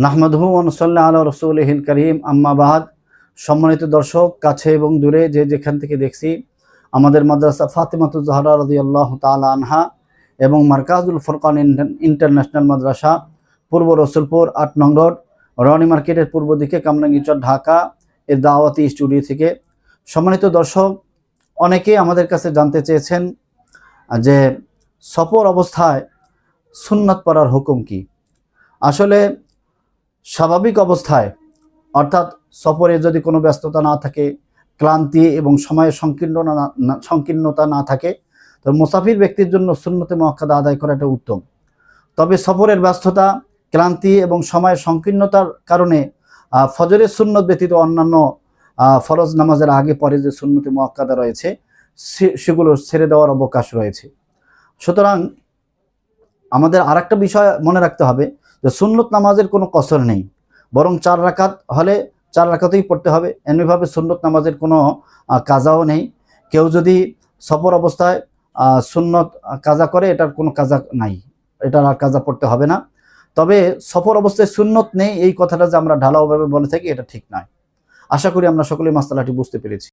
নাহমাদহু অনুসল্লা আল রসুলহিল করিম। আম্মাবাদ সম্মানিত দর্শক, কাছে এবং দূরে যে যেখান থেকে দেখছি, আমাদের মাদ্রাসা ফাতেমাতু জাহরা রদি আল্লাহ আনহা এবং মার্কাজুল ফরকান ইন্টার- ইন্টারন্যাশনাল মাদ্রাসা, পূর্ব রসুলপুর, আট নং রোড, রনি মার্কেটের পূর্ব দিকে কামরাঙ্গিচর ঢাকা, এর দাওয়াতি স্টুডিও থেকে। সম্মানিত দর্শক, অনেকে আমাদের কাছে জানতে চেয়েছেন যে সফর অবস্থায় সুন্নাত পড়ার হুকুম কি? আসলে স্বাভাবিক অবস্থায়, অর্থাৎ সফরে যদি কোনো ব্যস্ততা না থাকে, ক্লান্তি এবং সময়ের সংকীর্ণ না- সংকীর্ণতা না থাকে, তো মুসাফির ব্যক্তির জন্য সুন্নতে মক্কাদা আদায় করাটা উত্তম। তবে সফরের ব্যস্ততা, ক্লান্তি এবং সময়ের সংকীর্ণতার কারণে ফজরের সুন্নত ব্যতীত অন্যান্য ফরজ নামাজের আগে পরে যে সুন্নতে মক্কাদা রয়েছে সেগুলো ছেড়ে দেওয়ার অবকাশ রয়েছে। সুতরাং আমাদের আরেকটা বিষয় মনে রাখতে হবে যে সুন্নত নামাজের কোনো কসর নেই। বরং চার রাকাত হলে চার রাকাতেই পড়তে হবে। এমনিভাবে সুন্নত নামাজের কোনো কাজাও নেই। কেউ যদি সফর অবস্থায় সুন্নত কাজা করে, এটার কোনো কাজা নাই। এটার আর কাজা পড়তে হবে না। তবে সফর অবস্থায় সুন্নত নেই, এই কথাটা যে আমরা ঢালাওভাবে বলে থাকি, এটা ঠিক নয়। আশা করি আমরা সকলে মাস্তালাটি বুঝতে পেরেছি।